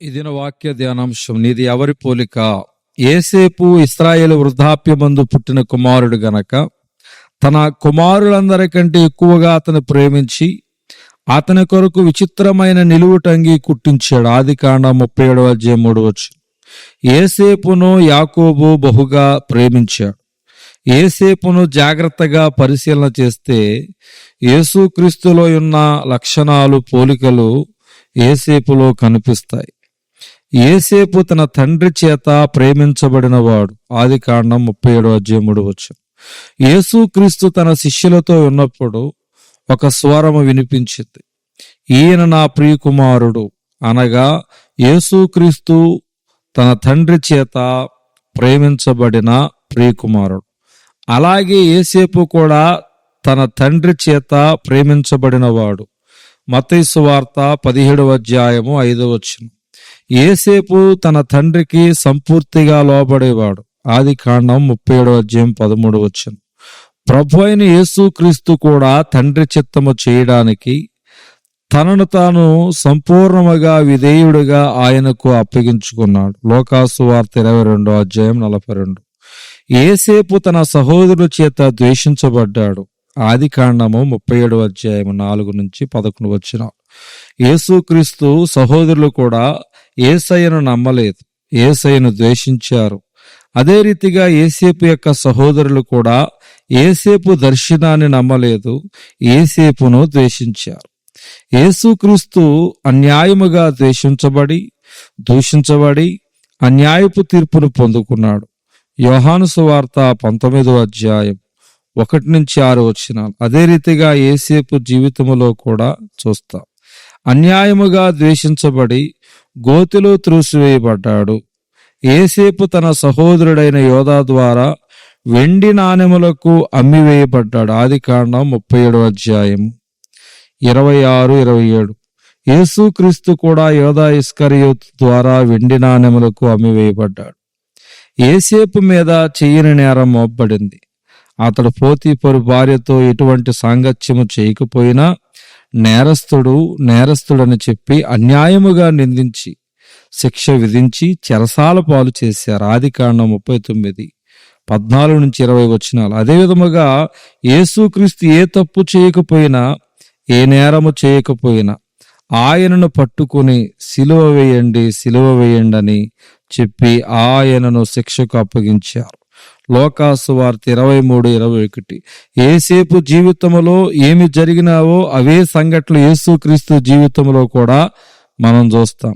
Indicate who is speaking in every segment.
Speaker 1: ఇదిన వాక్య ధ్యానాంశం. నీది ఎవరి పోలిక? ఏసేపు ఇస్రాయేల్ వృద్ధాప్యమందు పుట్టిన కుమారుడు గనక తన కుమారులందరికంటే ఎక్కువగా అతను ప్రేమించి అతని కొరకు విచిత్రమైన నిలువుటంగి కుట్టించాడు. ఆది కాండ ముప్పై ఏడవ అధ్యాయం మూడవచ్చు ఏసేపును యాకోబు బహుగా ప్రేమించాడు. ఏసేపును జాగ్రత్తగా పరిశీలన చేస్తే యేసుక్రీస్తులో ఉన్న లక్షణాలు పోలికలు ఏసేపులో కనిపిస్తాయి. ఏసేపు తన తండ్రి చేత ప్రేమించబడినవాడు. ఆది కాండం ముప్పై ఏడు అధ్యయముడు వచ్చు యేసుక్రీస్తు తన శిష్యులతో ఉన్నప్పుడు ఒక స్వరము వినిపించింది. ఈయన నా ప్రియకుమారుడు. అనగా యేసుక్రీస్తు తన తండ్రి చేత ప్రేమించబడిన ప్రియకుమారుడు. అలాగే ఏసేపు కూడా తన తండ్రి చేత ప్రేమించబడినవాడు. మతైసు వార్త పదిహేడవ అధ్యాయము ఐదవ వచ్చింది ఏసేపు తన తండ్రికి సంపూర్తిగా లోబడేవాడు. ఆది కాండం ముప్పై ఏడో అధ్యాయం పదమూడు వచ్చిన ప్రభు అయిన యేసుక్రీస్తు కూడా తండ్రి చిత్తము చేయడానికి తనను తాను సంపూర్ణముగా విధేయుడిగా ఆయనకు అప్పగించుకున్నాడు. లోకాసు వార్త ఇరవై రెండో అధ్యాయం నలభై రెండు. ఏసేపు తన సహోదరుల చేత ద్వేషించబడ్డాడు. ఆది కాండము ముప్పై ఏడు అధ్యాయం నాలుగు నుంచి పదకొండు వచ్చిన యేసుక్రీస్తు సహోదరులు కూడా ఏసయ్యను నమ్మలేదు ఏసయ్యను ద్వేషించారు. అదే రీతిగా ఏసేపు యొక్క సహోదరులు కూడా ఏసేపు దర్శనాన్ని నమ్మలేదు ఏసేపును ద్వేషించారు. యేసుక్రీస్తు అన్యాయముగా ద్వేషించబడి దూషించబడి అన్యాయపు తీర్పును పొందుకున్నాడు. యోహాను సువార్త పంతొమ్మిదో అధ్యాయం ఒకటి నుంచి ఆరు వచ్చిన అదే రీతిగా ఏసేపు జీవితములో కూడా చూస్తాం. అన్యాయముగా ద్వేషించబడి గోతిలో త్రూసివేయబడ్డాడు. ఏసేపు తన సహోదరుడైన యోధా ద్వారా వెండి నాణెములకు అమ్మివేయబడ్డాడు. ఆది కాండం ముప్పై ఏడు అధ్యాయం. ఇరవై ఆరు ఇరవై ఏడు యేసుక్రీస్తు కూడా యోధా ఇస్కరియోత్ ద్వారా వెండి నాణెములకు అమ్మివేయబడ్డాడు. ఏసేపు మీద చెయ్యని నేరం మోపబడింది. అతడు పోతీపరు భార్యతో ఎటువంటి సాంగత్యము చేయకపోయినా నేరస్తుడు నేరస్తుడని చెప్పి అన్యాయముగా నిందించి శిక్ష విధించి చెరసాల పాలు చేశారు. ఆది కాండం ముప్పై తొమ్మిది పద్నాలుగు నుంచి ఇరవై వచ్చినాలు అదే విధముగా యేసుక్రీస్తు ఏ తప్పు చేయకపోయినా ఏ నేరము చేయకపోయినా ఆయనను పట్టుకుని సిలువ వేయండి సిలువ వేయండి అని చెప్పి ఆయనను శిక్షకు అప్పగించారు. లోకాసు వార్త ఇరవై మూడు ఇరవై ఒకటి. ఏసేపు జీవితంలో ఏమి జరిగినావో అవే సంఘటనలు యేసుక్రీస్తు జీవితంలో కూడా మనం చూస్తాం.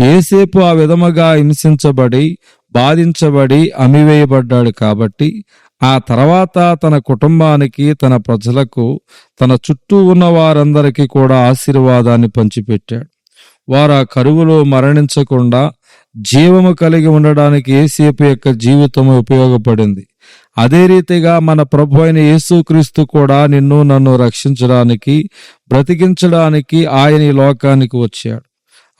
Speaker 1: ఏసేపు ఆ విధముగా హింసించబడి బాధించబడి అమివేయబడ్డాడు కాబట్టి ఆ తర్వాత తన కుటుంబానికి తన ప్రజలకు తన చుట్టూ ఉన్న వారందరికీ కూడా ఆశీర్వాదాన్ని పంచిపెట్టాడు. వారు ఆ కరువులో మరణించకుండా జీవము కలిగి ఉండడానికి ఏసేపు యొక్క జీవితం ఉపయోగపడింది. అదే రీతిగా మన ప్రభు అయిన యేసుక్రీస్తు కూడా నిన్ను నన్ను రక్షించడానికి బ్రతికించడానికి ఆయన ఈ లోకానికి వచ్చాడు.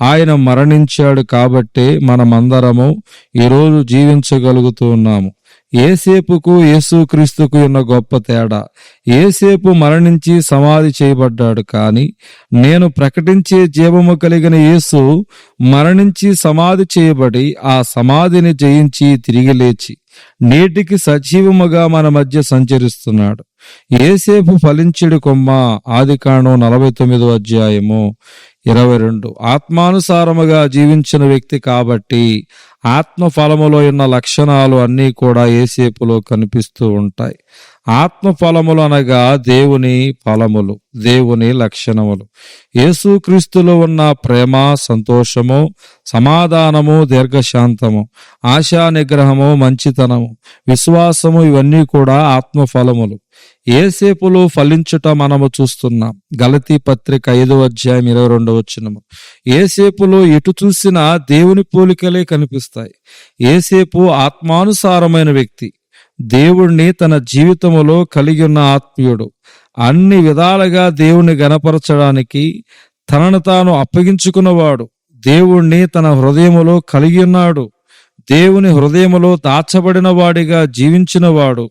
Speaker 1: ఆయన మరణించాడు కాబట్టే మనమందరము ఈరోజు జీవించగలుగుతూ ఉన్నాము. ఏసేపుకు యేసుక్రీస్తుకు ఉన్న గొప్ప తేడా. ఏసేపు మరణించి సమాధి చేయబడ్డాడు కానీ నేను ప్రకటించే జీవము కలిగిన యేసు మరణించి సమాధి చేయబడి ఆ సమాధిని జయించి తిరిగి లేచి నేటికి సజీవముగా మన మధ్య సంచరిస్తున్నాడు. ఏసేపు ఫలించడు కొమ్మ ఆదికాండం నలభై తొమ్మిదో అధ్యాయము. ఇరవై రెండు. ఆత్మానుసారముగా జీవించిన వ్యక్తి కాబట్టి ఆత్మ ఫలములో ఉన్న లక్షణాలు అన్నీ కూడా ఏసేపులో కనిపిస్తూ ఉంటాయి. ఆత్మ ఫలములు అనగా దేవుని ఫలములు దేవుని లక్షణములు. యేసుక్రీస్తులో ఉన్న ప్రేమ సంతోషము సమాధానము దీర్ఘశాంతము ఆశా నిగ్రహము మంచితనము విశ్వాసము ఇవన్నీ కూడా ఆత్మ ఫలములు. ఏసేపులో ఫలించుట మనము చూస్తున్నాం. గలతీ పత్రిక ఐదో అధ్యాయం ఇరవై రెండవ వచ్చినము ఏసేపులో ఎటు చూసినా దేవుని పోలికలే కనిపిస్తాయి. ఏసేపు ఆత్మానుసారమైన వ్యక్తి. దేవుణ్ణి తన జీవితములో కలిగి ఉన్న ఆత్మీయుడు. అన్ని విధాలుగా దేవుణ్ణి గనపరచడానికి తనను తాను అప్పగించుకున్నవాడు. దేవుణ్ణి తన హృదయములో కలిగి ఉన్నాడు. దేవుని హృదయములో దాచబడిన వాడిగా జీవించినవాడు.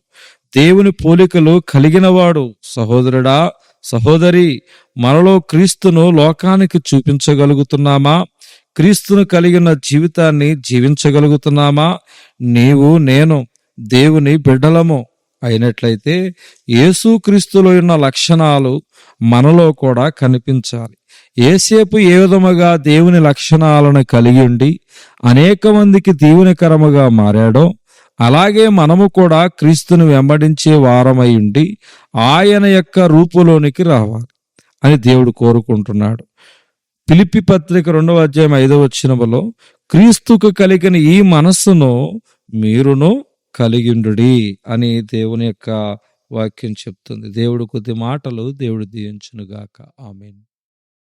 Speaker 1: దేవుని పోలికలు కలిగినవాడు సహోదరుడా సహోదరి మనలో క్రీస్తును లోకానికి చూపించగలుగుతున్నామా? క్రీస్తును కలిగిన జీవితాన్ని జీవించగలుగుతున్నామా? నీవు నేను దేవుని బిడ్డలము అయినట్లయితే యేసుక్రీస్తులో ఉన్న లక్షణాలు మనలో కూడా కనిపించాలి. ఏసేపు ఏ విధముగా దేవుని లక్షణాలను కలిగి ఉండి అనేక మందికి దీవునికరముగా మారాడో అలాగే మనము కూడా క్రీస్తును వెంబడించే వారమై ఉండి ఆయన యొక్క రూపులోనికి రావాలి అని దేవుడు కోరుకుంటున్నాడు. పిలిపి పత్రిక రెండవ అధ్యాయం ఐదవ వచ్చినములో క్రీస్తుకు కలిగిన ఈ మనస్సును మీరును కలిగిండుడి అని దేవుని యొక్క వాక్యం చెప్తుంది. దేవుడు కొద్ది మాటలు దేవుడు దీవించునుగాక. ఆమెను.